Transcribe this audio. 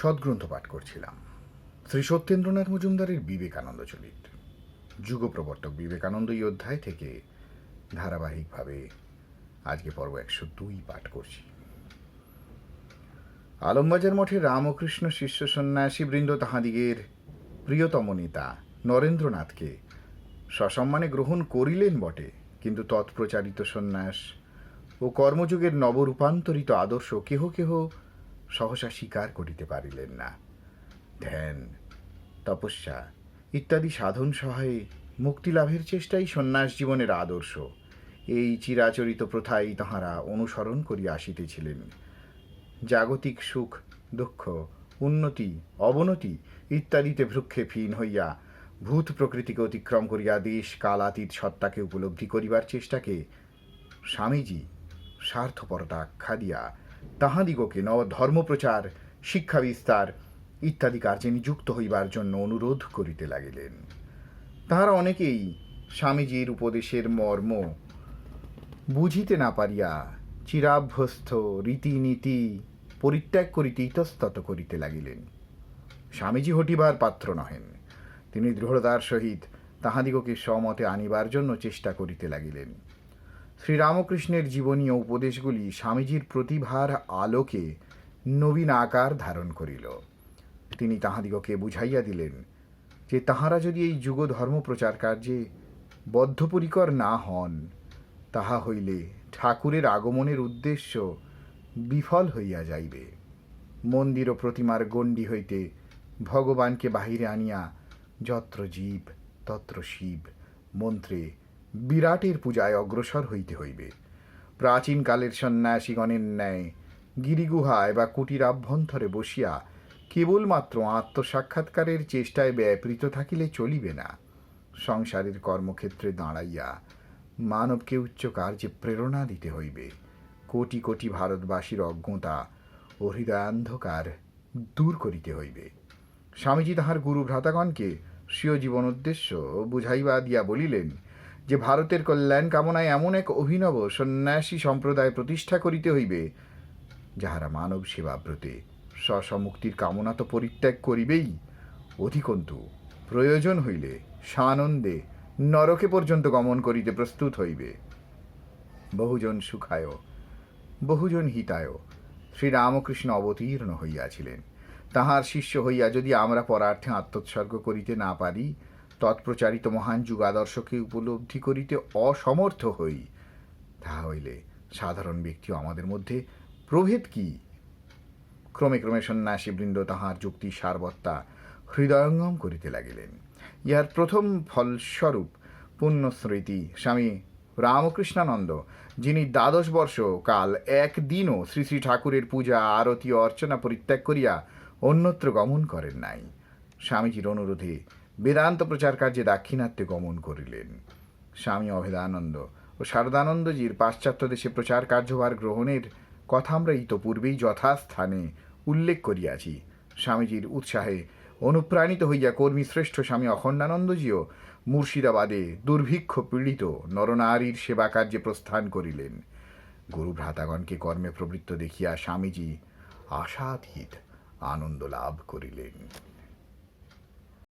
সদ্গ্রন্থ পাঠ করছিলাম। শ্রী সত্যেন্দ্রনাথ মজুমদারের বিবেকানন্দ চরিত যুগপ্রবর্তক বিবেকানন্দ এই অধ্যায় থেকে ধারাবাহিকভাবে আজকে পর্ব একশো দুই পাঠ করছি। আলমবাজার মঠে রামকৃষ্ণ শিষ্য সন্ন্যাসী বৃন্দ তাহাদিগের প্রিয়তম নেতা নরেন্দ্রনাথকে সসম্মানে গ্রহণ করিলেন বটে, কিন্তু তৎপ্রচারিত সন্ন্যাস ও কর্মযুগের নবরূপান্তরিত আদর্শ কেহ কেহ সহসা স্বীকার করিতে পারিলেন না। ধ্যান, তপস্যা ইত্যাদি সাধন সহায়ে মুক্তিলাভের চেষ্টাই সন্ন্যাস জীবনের আদর্শ। এই চিরাচরিত প্রথাই তাহারা অনুসরণ করিয়া আসিতেছিলেন। জাগতিক সুখ, দুঃখ, উন্নতি, অবনতি ইত্যাদিতে ভ্রুক্ষেপহীন হইয়া ভূত প্রকৃতিকে অতিক্রম করিয়া দেশ, কালাতীত সত্তাকে উপলব্ধি করিবার চেষ্টাকে স্বামীজি স্বার্থপরতা আখ্যা দিয়া তাহাদিগকে নব ধর্মপ্রচার, শিক্ষা বিস্তার ইত্যাদি কার্যে নিযুক্ত হইবার জন্য অনুরোধ করিতে লাগিলেন। তাহারা অনেকেই স্বামীজির উপদেশের মর্ম বুঝিতে না পারিয়া চিরাভ্যস্ত রীতিনীতি পরিত্যাগ করিতে ইতস্তত করিতে লাগিলেন। স্বামীজি হটিবার পাত্র নহেন। তিনি দৃঢ়তার সহিত তাহাদিগকে সমতে আনিবার জন্য চেষ্টা করিতে লাগিলেন। শ্রীরামকৃষ্ণের জীবনী উপদেশগুলি স্বামীজির প্রতিভার আলোকে নবীন আকার ধারণ করিল। তিনি তাহাদিগকে বুঝাইয়া দিলেন যে তাহারা যদি এই যুগ ধর্ম প্রচার কার্যে বদ্ধপরিকর না হন, তাহা হইলে ঠাকুরের আগমনের উদ্দেশ্য বিফল হইয়া যাইবে। মন্দির ও প্রতিমার গণ্ডি হইতে ভগবানকে বাহিরে আনিয়া যত্র জীব, তত্র শিব মন্ত্রে বিরাটের পূজায় অগ্রসর হইতে হইবে। প্রাচীনকালের সন্ন্যাসীগণের ন্যায় গিরিগুহায় বা কুটির আভ্যন্তরে বসিয়া কেবলমাত্র আত্মসাক্ষাৎকারের চেষ্টায় ব্যাপৃত থাকিলে চলিবে না। সংসারের কর্মক্ষেত্রে দাঁড়াইয়া মানবকে উচ্চ কার্যে প্রেরণা দিতে হইবে। কোটি কোটি ভারতবাসীর অজ্ঞতা ও হৃদয়ান্ধকার দূর করিতে হইবে। স্বামীজি তাহার গুরু ভ্রাতাগণকে স্বীয় জীবন উদ্দেশ্য বুঝাইবা দিয়া বলিলেন যে ভারতের কল্যাণ কামনায় এমন এক অভিনব সন্ন্যাসী সম্প্রদায় প্রতিষ্ঠা করিতে হইবে, যাহারা মানব সেবাব্রতে স্বসমুক্তির কামনা তো পরিত্যাগ করিবেই, অধিকন্তু প্রয়োজন হইলে সানন্দে নরকে পর্যন্ত গমন করিতে প্রস্তুত হইবে। বহুজন সুখায়, বহুজন হিতায় শ্রীরামকৃষ্ণ অবতীর্ণ হইয়াছিলেন। তাহার শিষ্য হইয়া যদি আমরা পরার্থে আত্মোৎসর্গ করিতে না পারি তৎপ্রচারিত মহান যুগাদর্শকে উপলব্ধি করিতে অসমর্থ হই, তাহা হইলে সাধারণ ব্যক্তিও আমাদের মধ্যে প্রভেদ কি? ক্রমে ক্রমে সন্ন্যাসী বৃন্দ তাহার যুক্তি সারবত্তা হৃদয়ঙ্গম করিতে লাগিলেন। ইহার প্রথম ফলস্বরূপ পুণ্যস্মৃতি স্বামী রামকৃষ্ণানন্দ, যিনি দ্বাদশ বর্ষ কাল একদিনও শ্রী শ্রী ঠাকুরের পূজা, আরতি, অর্চনা পরিত্যাগ করিয়া অন্যত্র গমন করেন নাই। স্বামীজির অনুরোধে বেদান্ত প্রচার কার্যে দাক্ষিণাত্যে গমন করিলেন। স্বামী অভেদানন্দ ও শারদানন্দজির পাশ্চাত্য দেশে প্রচার কার্যভার গ্রহণের কথা আমরা ইতপূর্বেই যথাস্থানে উল্লেখ করিয়াছি। স্বামীজির উৎসাহে অনুপ্রাণিত হইয়া কর্মী শ্রেষ্ঠ স্বামী অখণ্ডানন্দজিও মুর্শিদাবাদে দুর্ভিক্ষ পীড়িত নরনারীর সেবা কার্যে প্রস্থান করিলেন। গুরু ভ্রাতাগণকে কর্মে প্রবৃত্ত দেখিয়া স্বামীজি আশাতীত আনন্দ লাভ করিলেন।